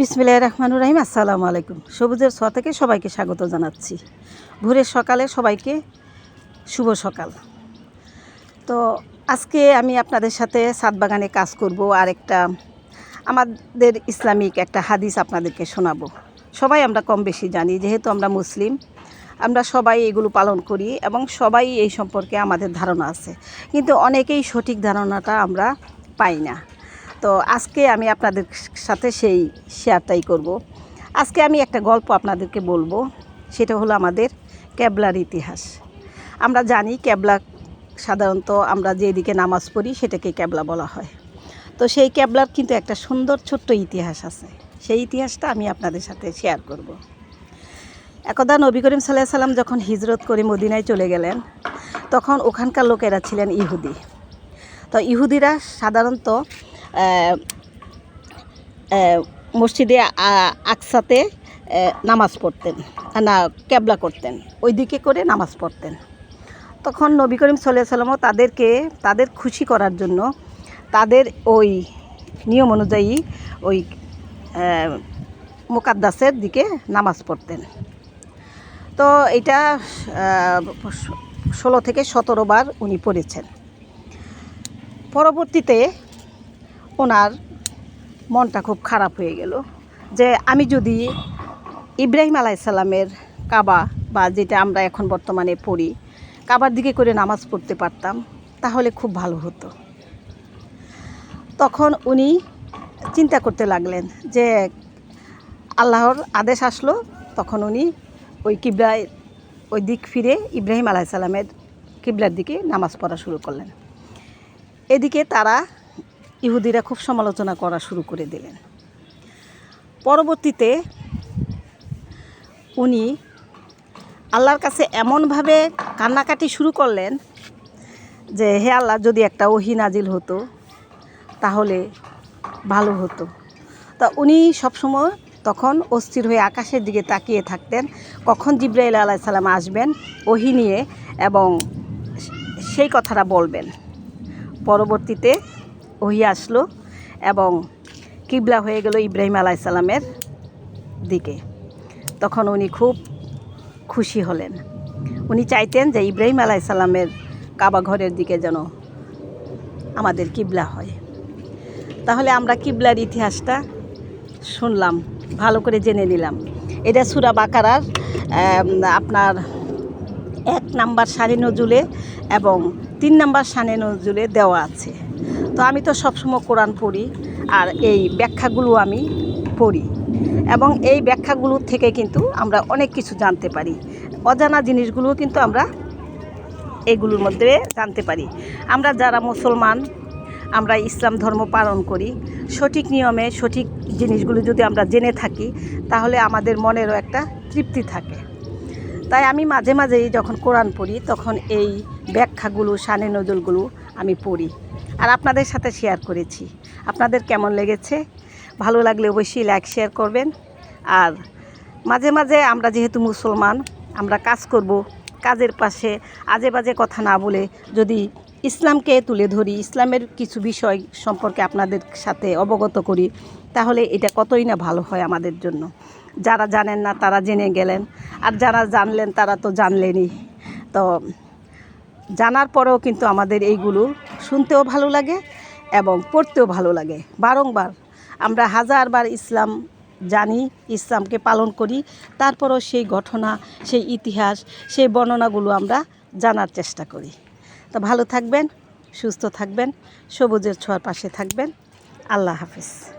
বিসমিল্লাহ রহমানুর রাহিম, আসসালামু আলাইকুম। সবুজের ছোঁয়া থেকে সবাইকে স্বাগত জানাচ্ছি। ভোরের সকালে সবাইকে শুভ সকাল। তো আজকে আমি আপনাদের সাথে সাত বাগানে কাজ করব, আর একটা আমাদের ইসলামিক একটা হাদিস আপনাদেরকে শোনাবো। সবাই আমরা কম বেশি জানি, যেহেতু আমরা মুসলিম, আমরা সবাই এগুলো পালন করি এবং সবাই এই সম্পর্কে আমাদের ধারণা আছে। কিন্তু অনেকেই সঠিক ধারণাটা আমরা পাই না। তো আজকে আমি আপনাদের সাথে সেই শেয়ারটাই করব। আজকে আমি একটা গল্প আপনাদেরকে বলব, সেটা হলো আমাদের ক্যাবলার ইতিহাস। আমরা জানি ক্যাবলা সাধারণত আমরা যেদিকে নামাজ পড়ি সেটাকে ক্যাবলা বলা হয়। তো সেই ক্যাবলার কিন্তু একটা সুন্দর ছোট্ট ইতিহাস আছে। সেই ইতিহাসটা আমি আপনাদের সাথে শেয়ার করব। একদা নবী করিম সাল্লাহ সাল্লাম যখন হিজরত করে মদিনায় চলে গেলেন, তখন ওখানকার লোকেরা ছিলেন ইহুদি। তো ইহুদিরা সাধারণত মসজিদে আকসাতে নামাজ পড়তেন, না ক্যাবলা করতেন ওই দিকে করে নামাজ পড়তেন। তখন নবী করিম সাল্লাহ সাল্লামও তাদেরকে, তাদের খুশি করার জন্য, তাদের ওই নিয়ম অনুযায়ী ওই মোকাদ্দাসের দিকে নামাজ পড়তেন। তো এটা ষোলো থেকে সতেরো বার উনি পড়েছেন। পরবর্তীতে ওনার মনটা খুব খারাপ হয়ে গেল। যে আমি যদি ইব্রাহিম আলাইসাল্লামের কাবা বা যেটা আমরা এখন বর্তমানে পড়ি, কাবার দিকে করে নামাজ পড়তে পারতাম, তাহলে খুব ভালো হতো। তখন উনি চিন্তা করতে লাগলেন যে আল্লাহর আদেশ আসলো, তখন উনি ওই কিবলায়, ওই দিক ফিরে ইব্রাহিম আলাইসাল্লামের কিবলার দিকে নামাজ পড়া শুরু করলেন। এদিকে তারা ইহুদিরা খুব সমালোচনা করা শুরু করে দিলেন। পরবর্তীতে উনি আল্লাহর কাছে এমনভাবে কান্নাকাটি শুরু করলেন যে, হে আল্লাহ, যদি একটা ওহি নাজিল হতো, তাহলে ভালো হতো। তা উনি সবসময় তখন অস্থির হয়ে আকাশের দিকে তাকিয়ে থাকতেন। কখন জিব্রাইল আলাহ সাল্লাম আসবেন, ওহি নিয়ে এবং সেই কথাটা বলবেন। পরবর্তীতে ওহি আসলো এবং কিবলা হয়ে গেল ইব্রাহিম আলাইসাল্লামের দিকে। তখন উনি খুব খুশি হলেন। উনি চাইতেন যে ইব্রাহিম আলাইসাল্লামের কাবা ঘরের দিকে যেন আমাদের কিবলা হয়। তাহলে আমরা কিবলার ইতিহাসটা শুনলাম, ভালো করে জেনে নিলাম। এটা সুরা বাকারার আপনার এক নাম্বার সানে নজুলে এবং তিন নাম্বার সানে নজুলে দেওয়া আছে। তো আমি তো সবসময় কোরআন পড়ি আর এই ব্যাখ্যাগুলো আমি পড়ি। এবং এই ব্যাখ্যাগুলো থেকে কিন্তু আমরা অনেক কিছু জানতে পারি। অজানা জিনিসগুলো কিন্তু আমরা এগুলোর মধ্যে জানতে পারি। আমরা যারা মুসলমান, আমরা ইসলাম ধর্ম পালন করি, সঠিক নিয়মে সঠিক জিনিসগুলো যদি আমরা জেনে থাকি, তাহলে আমাদের মনেরও একটা তৃপ্তি থাকে। তাই আমি মাঝে মাঝেই যখন কোরআন পড়ি, তখন এই ব্যাখ্যাগুলো, সানে নজলগুলো আমি পড়ি। আর আপনাদের সাথে শেয়ার করেছি। আপনাদের কেমন লেগেছে? ভালো লাগলে অবশ্যই লাইক শেয়ার করবেন। আর মাঝে মাঝে আমরা যেহেতু মুসলমান, আমরা কাজ করব কাজের পাশে, আজে বাজে কথা না বলে যদি ইসলামকে তুলে ধরি, ইসলামের কিছু বিষয় সম্পর্কে আপনাদের সাথে অবগত করি, তাহলে এটা কতই না ভালো হয় আমাদের জন্য। যারা জানেন না তারা জেনে গেলেন, আর যারা জানলেন তারা তো জানলেনই। তো জানার পরেও কিন্তু আমাদের এইগুলো শুনতেও ভালো লাগে এবং পড়তেও ভালো লাগে। বারংবার আমরা হাজারবার ইসলাম জানি, ইসলামকে পালন করি, তারপরও সেই ঘটনা, সেই ইতিহাস, সেই বর্ণনাগুলো আমরা জানার চেষ্টা করি। তো ভালো থাকবেন, সুস্থ থাকবেন, সবুজের ছোঁয়ার পাশে থাকবেন। আল্লাহ হাফিজ।